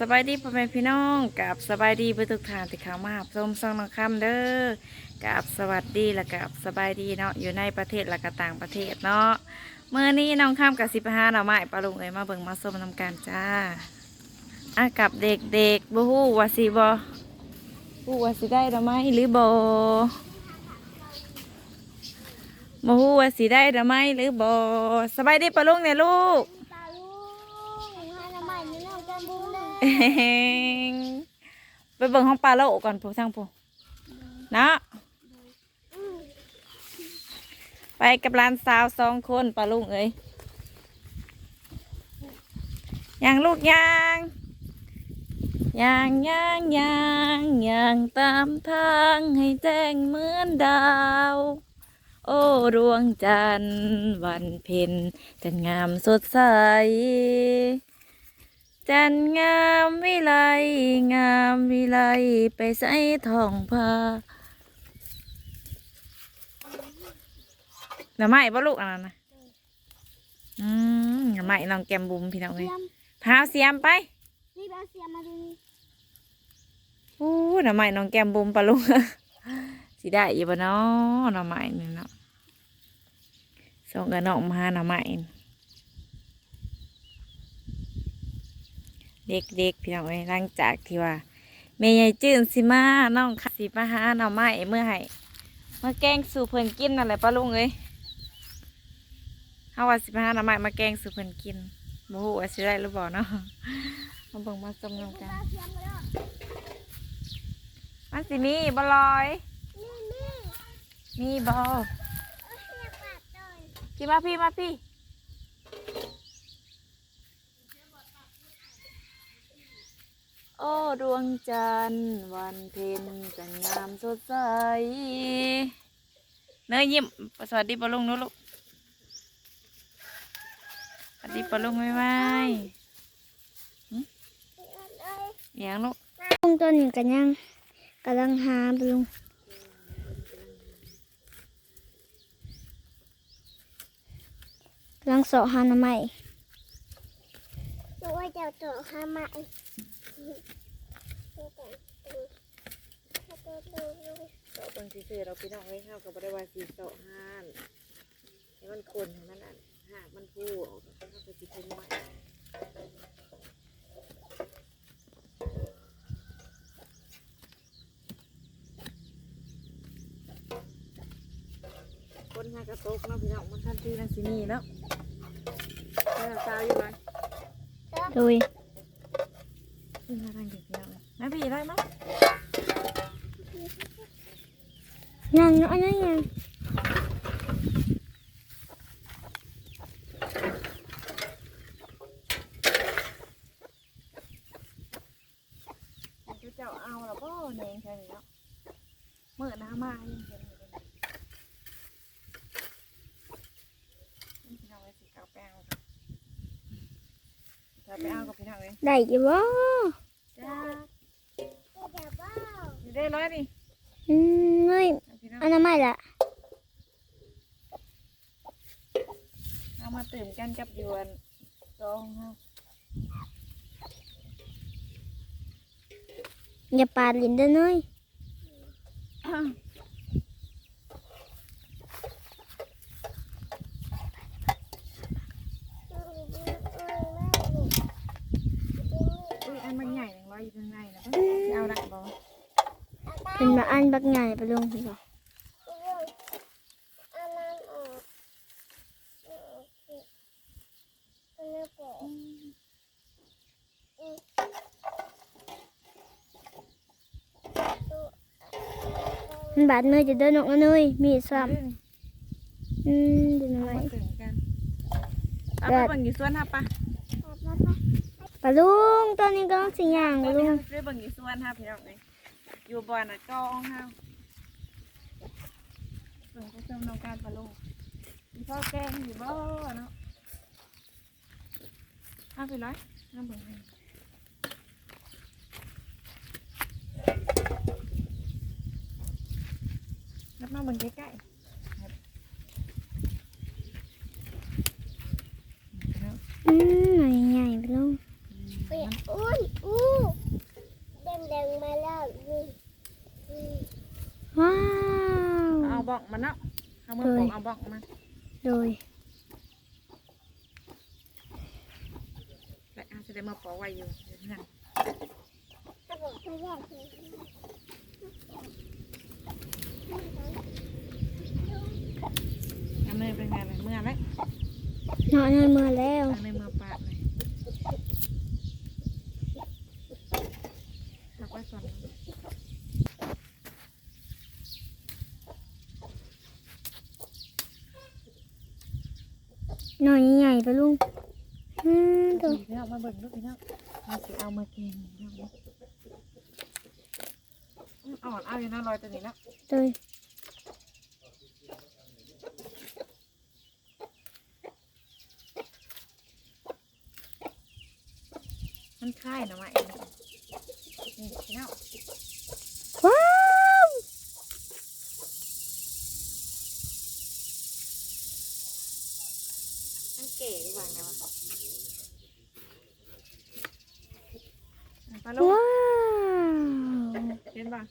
สบายดีพ่อแม่พี่น้องกับสบายดีเพื่อทุกท่านที่เข้ามาหาชมซ่องน้องคำเด้อกับสวัสดีและกับสบายดีเนาะอยู่ในประเทศและก็ต่างประเทศเนาะเมื่อนี้น้องคำกับสิบห้าหน่อไม้ปลาลุงเอ้ยมาเบิ่งมาส้มนำกันจ้าอะกับเด็กๆบูฮู้ว่าสิบอฮู้ว่าสิได้หรือไม่หรือบอบูฮู้ว่าสิได้หรือไม่หรือบอสบายดีปลาลุงเนี่ยลูก ไปเบิ่งห้องปลาโลกก่อนผู้ทางผู้นะไปกับหลานสาวสองคนปลาลุงเอ้ยยางลูกยางยางยางยางยางตามทางให้แจ้งเหมือนดาว โอ้ดวงจันทร์วันเพ็ญจันงามสดใส จันงามวิไลงามวิไลไปใส่ทองผ้าหน่อไม้บ่ลูกอันนั้นนะอืมหน่อไม้น้องแกมบุมพี่น้องเลเสียยมพาเสียมไปรีบเอาเสียมมาดูนี่อู้หน่อไม้น้องแกมบุมปะลุงสิได้อยู่บ่เนาะหน่อไม้นี่เนาะส่งกับน้องมาหาหน่อไม้ เด็กๆพี่น้องเอ้ยหลังจากที่ว่าแม่ยายจื้นสิมาน้องค่ะสิมาหาหน่อไม้เมื่อให้มาแกงสู่เพิ่นกินนั่นแหละป้าลุงเอ้ยเฮาว่าสิมาหาหน่อไม้มาแกงสู่เพิ่นกินบ่ฮู้ว่าสิได้หรือบ่เนาะมาเบิ่งมาชมนำกันเอาเสียมมาแล้วมันสิมีบ่ลอยนี่นี่มีบ่เอาเสียมปาดหน่อยพี่มาพี่มาพี่ โอ้ดวงจันทร์วันเพ็ญจันงามสดใส เนยยิ้ม สวัสดีป้าลุงนู้ลูก สวัสดีป้าลุงไม่ไหมเอ้ยเลี้ยงลูกลุงตัวนี้กันยังกำลังหาลุงกำลังเสาะหาน้ำใหม่ตัวเจ้าตัวหาใหม่ เสาะตรงที่ซื้อเราพี่น้องไว้ข้ากับบริวารสีเสาห้านให้มันคนให้มันอะหากมันพูออกข้าวกับสีเป็นไว้คนหากระตกเนาะพี่น้องมันทันทีนั่นสินี่เนาะแล้วเออสาวอยู่ไหนโดย ขึ้นมาทางเด็กพี่ น้องนะพี่ได้มั้ยยังอันนั้นยังเจ้า ได้ร้อยดิอืมไม่เอาพี่น้องอันนั้นไม่ละเอามาตื่มกันกับยวนซองเฮาอย่าปาดลิ้นเด้อเน้อยอุ้ยอันมันใหญ่หนึ่งร้อยอยู่ข้างในนะจะ เอาได้บ่เป็นมาอันบักใหญ่ไปลงพี่บ่มันบาดมือจะเดินออกมาเลยมีดซ้ำอืมเดูหน่เอาอยมาตื่มกันเอาไปเบิ่งอยู่สวนฮะปะปลาลุงตอนนี้ก็ต้องสิย่างไปปลาลุงเบิ่งอยู่สวนฮะพี่น้องเลย อยู่บ่อน่ะกองเฮาเบิ่งผู้ชมน้องการปลาลูกมีพ่อแกงอยู่บ่เนาะเอาไปร้อยเอาเบิ่งให้รับมาเบิ่งใกล้ๆครับเอาอืมหน่อยใดงมาแล้วว้าว เอาบอกมันเนาะเอามือปอกเอาบอกมาโดยแล้วอาจะได้มาปอไว้อยู่เดี๋ยวนี้าอันนี้เป็นไงล่ะเมื่อไหร่เนาะนั่นมาแล้วอันนี้เมื่อ หน่อยใหญ่ๆไปลุงอืมโดยพี่น้องมาเบิ่งลูกพี่น้องมาสิเอามาเกงพี่น้องอ่อนเอาอยู่นะรอยตัวนี้นะโดยมันคล้ายนะมาเองนี่พี่น้อง ว้าว มันเก๋ดีกว่าไงวะปลาลูก ว้าว เห็นป่ะ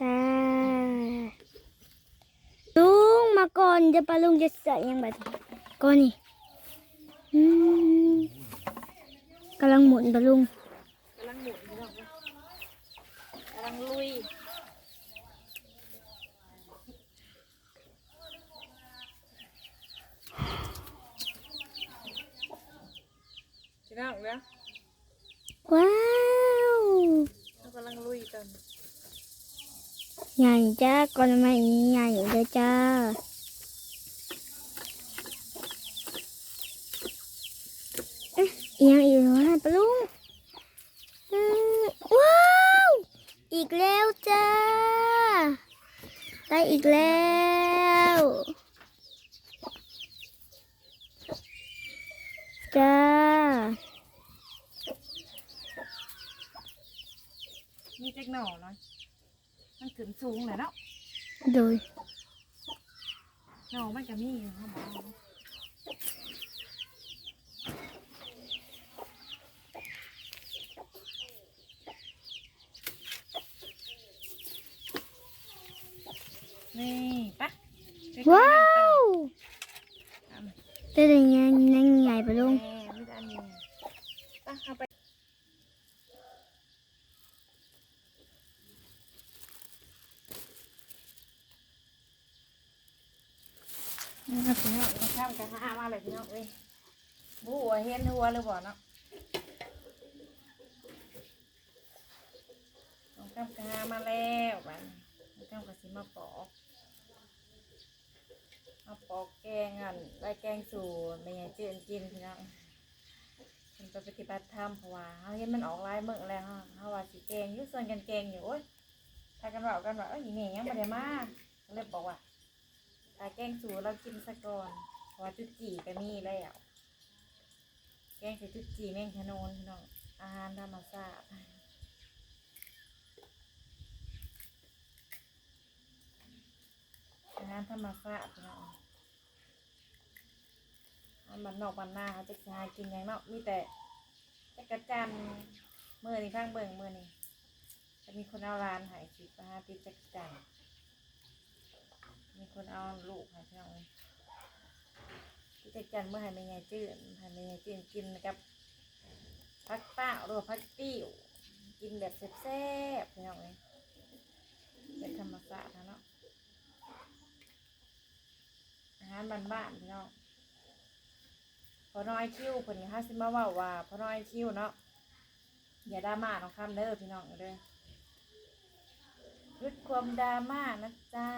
จ้าลุงมาก่อน เดี๋ยวปลาลุงจะใส่ยังไงก่อนนี่อืมกำลังหมุนปลาลุงกำลังหมุนพี่น้องนะกำลังลุยพี่น้องเนาะ ว้าว เรากำลังลุยกัน ใหญ่จ้าก่อนมาอีกใหญ่เลยจ้าเอ๊ะอีกอยังอีกวะปะลุงอืมว้าว อีกแล้วจ้า ได้อีกแล้วจ้ามีเจ๊กหน่อเนาะมันขึ้นสูงเลยเนาะโดยหน่อมันก็มีอยู่เขาบอก นี่ปะไปกินว้าน้ำวเต่าได้แต่ยังยังใหญ่ปะลุงแม่ไม่ได้อันนี้ปะเอาไปนี่ครับพี่น้องนี่ข้ามกันห้ามาเลยพี่น้องเอ้ยบูหัวเห็นหัวหรือเปล่าเนาะน้องข้ามกันห้ามาแล้วบ้าน น้ากับสิมาปอกมาปอกแกงอันได้แกงสูตรไม่ใหญ่เจือนกินพี่น้องเป็นไปปฏิบัติธรรมเพราะว่าเขาเห็นมันออกลายเมื่อแล้วฮะเขาว่าสิแกงอยุ่ส่วนกันแกงอยู่โอ๊ยถ้ากันบอกกันว่าเอ้ยนี่ยังไม่ได้มาก็เลยบอกว่าถ้าแกงสูเรากินซะก่อนเพราะว่าจุดจีก็มีแล้วแกงใส่จุดจีแมงขนนพี่น้องอาหารธรรมชาติอาหาร ธรรมชาติพี่น้องอันมันนอกมันหน้าเขาจะหากินอย่างเนาะมีแต่แจักระจันมือนี่ข้างเบิ่งเมื่อนี่จะมีคนเอาร้านหายสิบหาติดจักจันมีคนเอาลูกให้พี่น้องเลยพี่จะจันเมื่อให้แม่ยายจืดให้แม่ยายจืดกินนะครับพักเต้าหรือว่าพักติ้วกินแบบแซ่บๆพี่น้องเลยเป็นธรรมชาตินะเนาะอาหารบ้านๆพี่น้องพอน้อยคิ้วเพิ่นห้าสิมาว่าว่าพอน้อยคิ้วเนาะอย่าดราม่าน้องคำเด้อพี่น้องเด้อหยุดความดราม่านะจ๊ะ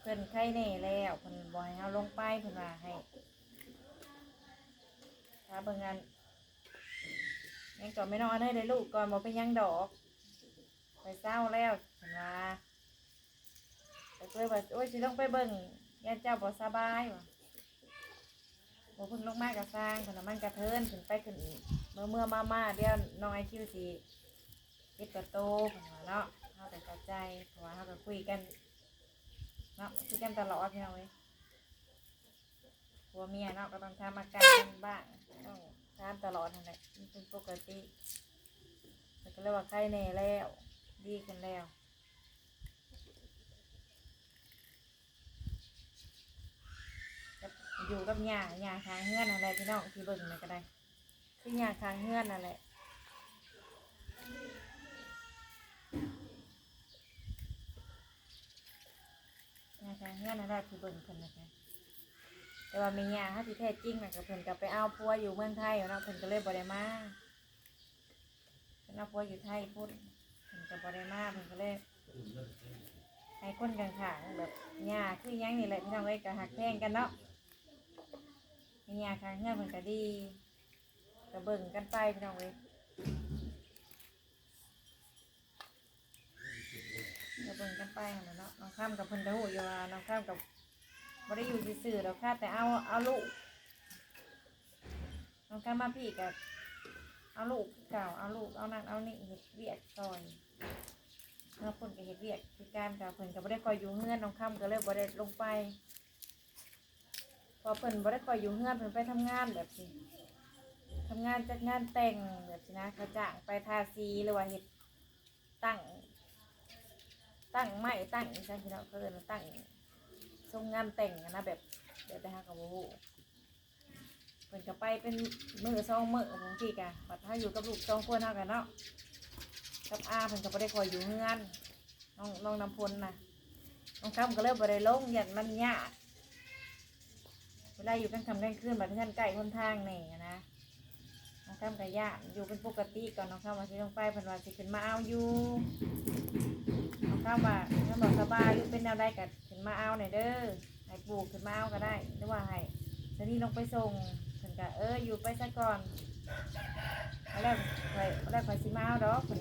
เพิ่นไข่แน่แล้วเพิ่นบ่ให้เอาลงไปเพิ่นว่าให้ถ้าเบิ่งงานยังก่อนไม่นอนได้เลยลูกก่อนบ่เป็นหยังดอก ไปเศร้าแล้วเพิ่นว่า แต่ก็เลยว่าโอ้ยสิลงไปเบิ่งยานเจ้าบ่สบายว่ะบ่เพิ่งลงมาก็สร้างเพิ่นมันกระเทินขึ้นไปขึ้นเมื่อเมื่อมามาเดี๋ยวน้องไอคิวสิเฮ็ดกระโตเพิ่นว่าเนาะเฮาแต่เข้าใจเพราะว่าเฮาก็คุยกันเนาะคุยกันตลอดพี่น้องเว้ยผัวเมียเนาะก็ต้องทำอาการบ้างต้องทานตลอดนั่นแหละมันเป็นปกติแต่ก็เลยว่าไข้แน่แล้ว ดีขึ้นแล้ว อยู่กับหญ้าหญ้าคางเฮือนอะไรพี่น้องที่เบิ่งนี่ก็ได้ คือหญ้าคางเฮือนนั่นแหละหญ้าคางเฮือนนั่นแหละที่เบิ่งเพิ่นนะคะแต่ว่ามีหญ้าถ้าที่แท้จริงน่ะก็เพิ่นก็ไปเอาพัวอยู่เมืองไทยเนาะเพิ่นก็เลยบ่ได้มาเพิ่นเอาพัวอยู่ไทยพุ่นเพิ่นก็บ่ได้มาเพิ่นก็เลยให้คนกลางขางๆแบบหญ้าคือหยังนี่แหละพี่น้องเอ้ยก็หักแพงกันเนาะ มีหญ้าคางเฮือนเพิ่นก็ดีก็เบิ่งกันไปพี่น้องเอ้ยก็เบิ่งกันไปหั่นเนาะน้องข้ามกับเพิ่นก็ฮู้อยู่ว่าน้องข้ามกับบ่ได้อยู่ซื่อๆดอกค่ะแต่เอาเอาลูกน้องข้ามมาพี่กับเอาลูกเก่าเอาลูกเอานั่นเอานี่เฮ็ดเวียกซอยเมื่อคนก็เฮ็ดเวียกคือการกับเพิ่นก็บ่ได้คอยอยู่เฮือนน้องค่ำก็เลยบ่ได้ลงไป พอเพิ่นบ่ได้คอยอยู่เฮือนเพิ่นไปทำงานแบบนี้ทำงานจัดงานแต่งแบบนี้นะเขาจ้างไปทาสีหรือว่าเฮ็ดตั้ง ตั้งไม้ตั้งอีจังซี่เนาะเขาเอิ้นตั้งทรงงานแต่งอะนะแบบแบบไปหากับบ่ฮู้เพิ่นก็ไปเป็นมื้อสองมื้อบางทีก็บัดถ้าอยู่กับลูกสองคนเฮากันเนาะกับอาเพิ่นก็บ่ได้คอยอยู่เฮือนน้องน้องน้ำพลน่ะน้องคำก็เลยบ่ได้ลงยันมันยาก เวลาอยู่กันคำกันคืนบัดท่านใกล้คนทางนี่นะน้องคำก็ยาอยู่เป็นปกติก่อนน้องคำว่าสิลงไปพิ่นว่าสิขึ้นมาเอาอยู่น้องคำว่าถ้าบอกสบายหรือเป็นแนวใดก็ขึ้นมาเอาหน่อยเด้อให้ปลูกขึ้นมาเอาก็ได้หรือว่าให้จะนี่ลงไปส่งเพิ่นก็เอออยู่ไปซะก่อนเอาแล้วไปเอาแล้วไปสิมาเอาดอกเพิ่น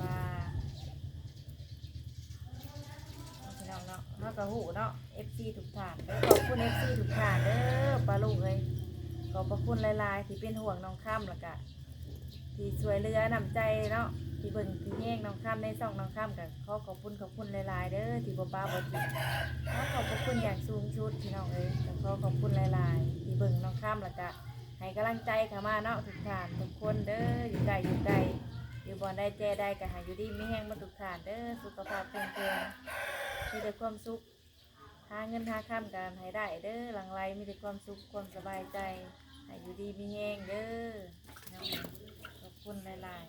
ว่าพี่น้อง เนาะเฮากะหูเนาะ FC ทุกท่านเด้อขอบคุณ FC ทุกท่านเด้อปลาลูกเอ้ยขอบพระคุณหลายๆ ที่เป็นห่วงน้องข้ามแล้วก็ที่ช่วยเหลือนำใจเนาะที่เบิ่งที่แย่งน้องข้ามในซ่องน้องข้ามกับขอขอบคุณขอบคุณหลายๆเด้อที่บ่ป้าบ่ทิ้งขอขอบพระคุณอย่างสูงชุดพี่น้องเอ้ยขอขอบคุณหลายๆ ที่เบิ่งน้องข้ามแล้วก็ให้กำลังใจข้ามาเนาะทุกท่านทุกคนเด้ออยู่ไกลอยู่ไกลอยู่บอนได้แจได้ก็หาอยู่ดีไม่แห้งมาทุกฐานเด้อสุขภาพแข็งแรง มีแต่ความสุข หาเงินหาข้ามกันให้ได้เด้อหลังไรมีแต่ความสุขความสบายใจหาอยู่ดีม่แห้งเด้อขอบคุณหลาย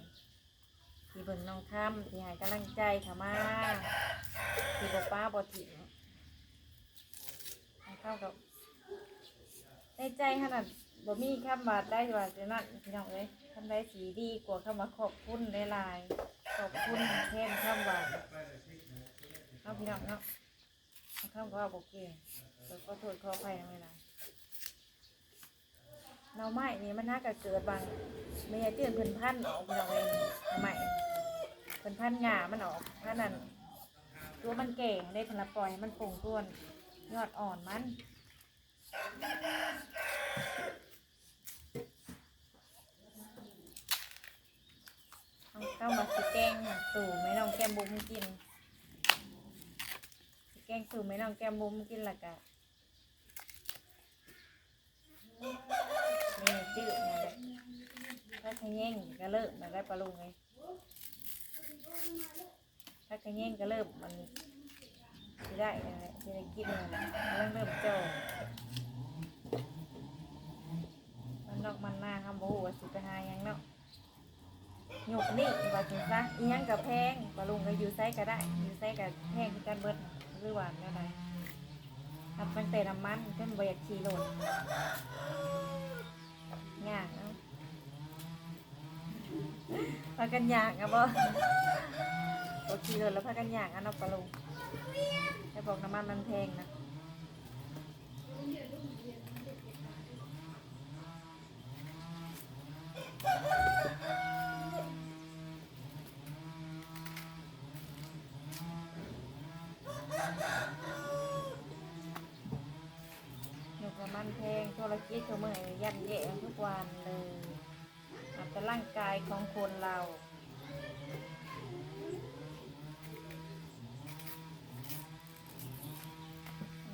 ๆที่เบิ่งน้องข้ามที่ให้กำลังใจค่ะมาที่บอกป้าบอถิ่มน้องข้ากับในใจขนาดบ่มีคำบาได้ว่าจะนั่นพี่น้องเอ้ยคำได้สีดีกว่าคำว่าขอบคุณหลายๆขอบคุณแทนคำว่าเอา พี่น้องเนาะเอาคำก็ว่าโอเคแต่ก็โทษขออภัยนะเวลาเนาไม้นี่มันน่าจะเกิดบางไม่ใช่เตือนเพิ่นพันออกพี่น้องเองหน่อไม้เพิ่นพันหญ้ามันออกถ้านั้นตัวมันแก่ได้ผลปล่อยมันโป่งต้วนยอดอ่อนมันเอาเข้ามาสิแกงสู่ไม่น้องแก้มบุ้มกิน งสู่ไม่น้องแก้มบุ้มกินและกะนี่จืดนะแหละถ้าขะแงก็เลิกมันได้ปลาลุงไงถ้าขะแงก็เริ่มมันสิได้นั่นแหละได้กินนั่นแหละเริ่มเริ่มเจ้ามันนอกมันหน้าคำบูว่าสิไปหาหยังเนาะหยกนี่ว่าจังซะอียังกับแพงปลาลุงก็อยู่ไซก็ได้อยู่ไซกับแพงกันเบิด รือว่าแนวใดทำตั้งแต่น้ำมันจนเบียกขี่รถยากเนาะพากันยากอะบ่รถขี่รถแล้วพากันยากอะเนาะปลาลุงให้บอกน้ำมันมันแพงนะ หยกน้ำ มันแพงธุรกิจเขาเมือยยันเยะทุกวันเลยอาจจะร่างกายของคนเรา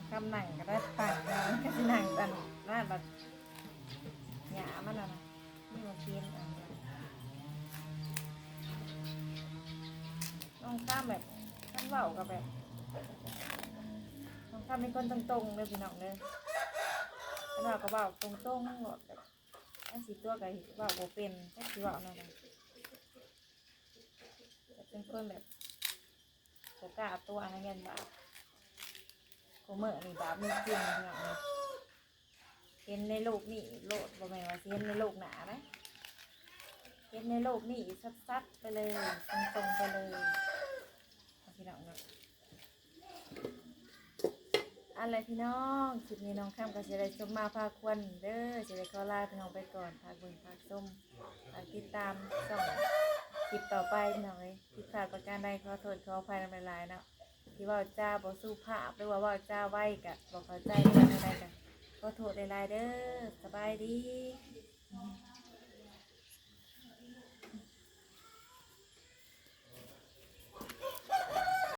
คำหนังก็ได้ต่างกันก็สิหนังกันน่าแบบหยามันอะนะนี่มากินอะต้องข้ามแบบท่านเบากับแบบต้องถ้าเป็นคนตรงๆเลยพี่น้องเลย เราก็บอกตรงๆหมดแบบอันสีตัวกับว่าโบเป็นแค่สีว่านั่นแหละแต่เป็นคนแบบโกล้าตัวอะไรเงี้ยบาปโคเมื่อนี่บาปมีจริงพี่น้องเห็นในโลกนี่โลดบ่แม่นว่าสิเห็นในโลกหนานะเห็นในโลกนี่ซัดๆไปเลยตรงๆไปเลยเอาพี่น้องเนาะ อะไรพี่น้องคลิปนี้น้องข้ามกับเจริญชมมาพาควนเด้อเจริญขอลาพี่น้องไปก่อนพากบุญพากส้มพากติดตามส่องคลิปต่อไปพี่องเอ้ยผิดพลาดประการใดขอโทษขออภัยในหลายเนาะที่ว่าจ้าบอสู้ภาพหรือว่าว่าจ้าไหวกับบอกเข้าใจองอะไรกันขอโทษหลายๆเด้อสบายดี